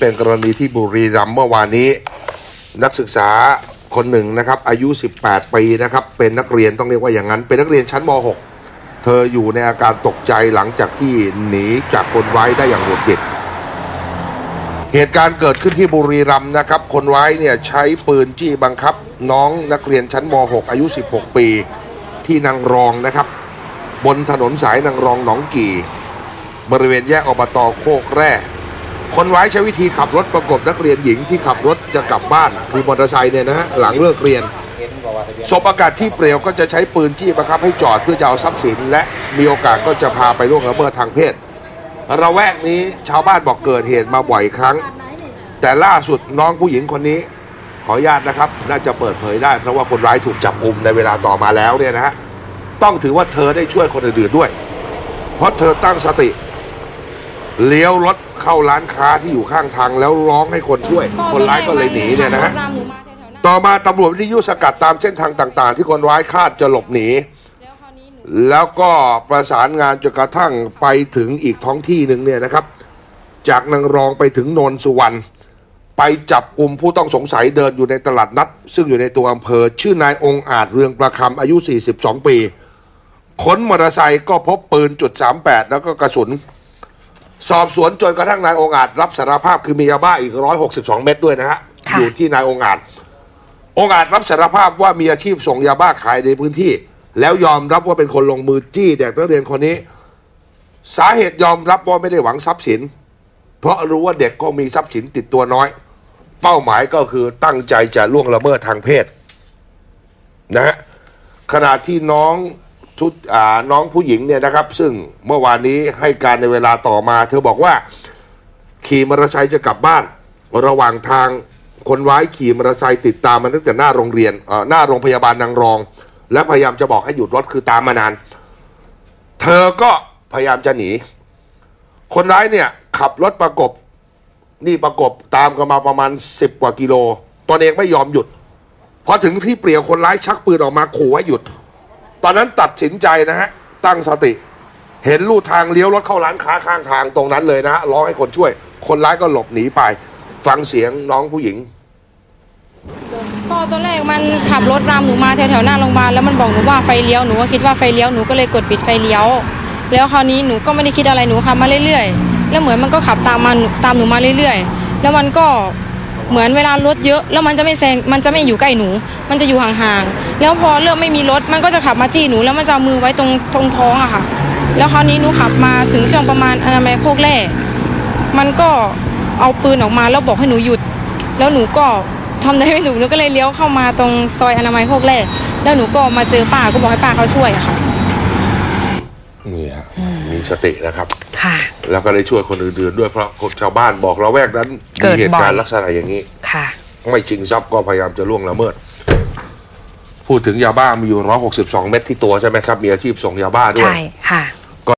เป็นกรณีที่บุรีรัมย์เมื่อวานนี้ นักศึกษาคนหนึ่งนะครับ อายุ 18 ปีนะครับ เป็นนักเรียนต้องเรียกว่าอย่างนั้น เป็นนักเรียนชั้นม .6 เธออยู่ในอาการตกใจหลังจากที่หนีจากคนร้ายได้อย่างหุดหวิดเหตุการณ์เกิดขึ้นที่บุรีรัมย์นะครับ คนร้ายเนี่ยใช้ปืนจี้บังคับ น้องนักเรียนชั้นม .6 อายุ 16 ปี ที่นางรองนะครับ บนถนนสายนางรองหนองกี่ บริเวณแยกอบตโคกแร่ คนร้ายใช้วิธีขับรถประกบนักเรียนหญิงที่ขับรถจะกลับบ้านคือมอเตอร์ไซค์เนี่ยนะฮะหลังเลิกเรียนสบอากาศที่เปลี่ยวก็จะใช้ปืนจี้บังคับให้จอดเพื่อจะเอาทรัพย์สิน และมีโอกาสก็จะพาไปล่วงละเมิดทางเพศระแวกนี้ชาวบ้านบอกเกิดเหตุมาบ่อยครั้ง แต่ล่าสุดน้องผู้หญิงคนนี้ ขออนุญาตนะครับ น่าจะเปิดเผยได้ เพราะว่าคนร้ายถูกจับกุมในเวลาต่อมาแล้วเนี่ยนะฮะต้องถือว่าเธอได้ช่วยคนอื่นๆด้วย เพราะเธอตั้งสติ เลี้ยวรถเข้าร้านค้าที่อยู่ข้างทางแล้วร้องให้คนช่วย คนร้ายก็เลยหนีเนี่ยนะฮะต่อมาตำรวจวิทยุสกัดตามเส้นทางต่าง ๆ ที่คนร้ายคาดจะหลบหนี แล้วก็ประสานงานจนกระทั่งไปถึงอีกท้องที่หนึ่งเนี่ยนะครับ จากนางรองไปถึงโนนสุวรรณไปจับกลุ่มผู้ต้องสงสัยเดินอยู่ในตลาดนัด ซึ่งอยู่ในตัวอำเภอ ชื่อนายองค์อาจเรืองประคำอายุ 42 ปี ค้นมอเตอร์ไซค์ก็พบปืนจุด38แล้วก็กระสุน สอบสวนจนกระทั่งนายองค์อาจรับสารภาพคือมียาบ้าอีก 162 เม็ดด้วยนะฮะ ค่ะ อยู่ที่นายองค์อาจ องค์อาจรับสารภาพว่ามีอาชีพส่งยาบ้าขายในพื้นที่ แล้วยอมรับว่าเป็นคนลงมือจี้เด็กนักเรียนคนนี้ สาเหตุยอมรับว่าไม่ได้หวังทรัพย์สิน เพราะรู้ว่าเด็กก็มีทรัพย์สินติดตัวน้อย เป้าหมายก็คือตั้งใจจะล่วงละเมิดทางเพศ นะฮะขณะที่น้อง ทุตอ่าน้องผู้หญิงเนี่ยนะครับ ซึ่งเมื่อวานนี้ให้การในเวลาต่อมา เธอบอกว่า ขี่มอเตอร์ไซค์จะกลับบ้าน ระหว่างทางคนร้ายขี่มอเตอร์ไซค์ติดตามมาตั้งแต่หน้าโรงเรียนหน้าโรงพยาบาลนางรอง และพยายามจะบอกให้หยุดรถคือตามมานาน เธอก็พยายามจะหนี คนร้ายเนี่ยขับรถประกบนี่ประกบตามกันมาประมาณ 10 กว่ากิโลตนเองไม่ยอมหยุดพอถึงที่เปลี่ยวคนร้ายชักปืนออกมาขู่ให้หยุด ตอนนั้นตัดสินใจนะฮะ ตั้งสติ เห็นลู่ทางเลี้ยวรถเข้าร้านค้าข้างทางตรงนั้นเลยนะฮะร้องให้คนช่วย คนร้ายก็หลบหนีไป ฟังเสียงน้องผู้หญิงก็ตอนแรกมันขับรถรามหนูมาแถวๆหน้าโรงพยาบาลแล้วมันบอกหนูว่าไฟเลี้ยวหนูก็คิดว่าไฟเลี้ยวหนูก็เลยกดปิดไฟเลี้ยว แล้วคราวนี้หนูก็ไม่ได้คิดอะไรหนูขับมาเรื่อยๆ แล้วเหมือนมันก็ขับตามมาตามหนูมาเรื่อยๆ แล้วมันก็ เหมือนเวลารถเยอะแล้วมันจะไม่แซงมันจะไม่อยู่ใกล้หนู มันจะอยู่ห่างๆแล้วพอเริ่มไม่มีรถมันก็จะขับมาจี้หนูแล้วมันจะเอามือไว้ตรงตรงท้องอะค่ะ แล้วคราวนี้หนูขับมาถึงช่วงประมาณอนามัยโคกแร่มันก็เอาปืนออกมาแล้วบอกให้หนูหยุด แล้วหนูก็ทำได้ไม่ถูกหนูก็เลยเลี้ยวเข้ามาตรงซอยอนามัยโคกแรกแล้วหนูก็มาเจอป้าก็บอกให้ป้าเขาช่วยอะค่ะนี่ฮะมีสตินะครับค่ะ แล้วก็ได้ช่วยคนอื่นๆด้วยเพราะคนชาวบ้านบอกเราแวกนั้นเกิมีดเหตุการบ่ณ์อยลักษณะอย่างนี้ ค่ะ ไม่จริงทรัพย์ก็พยายามจะล่วงละเมิด พูดถึงยาบ้ามีอยู่ 162 เม็ดที่ตัวใช่ไหมครับ มีอาชีพส่งยาบ้าด้วย ใช่ ค่ะ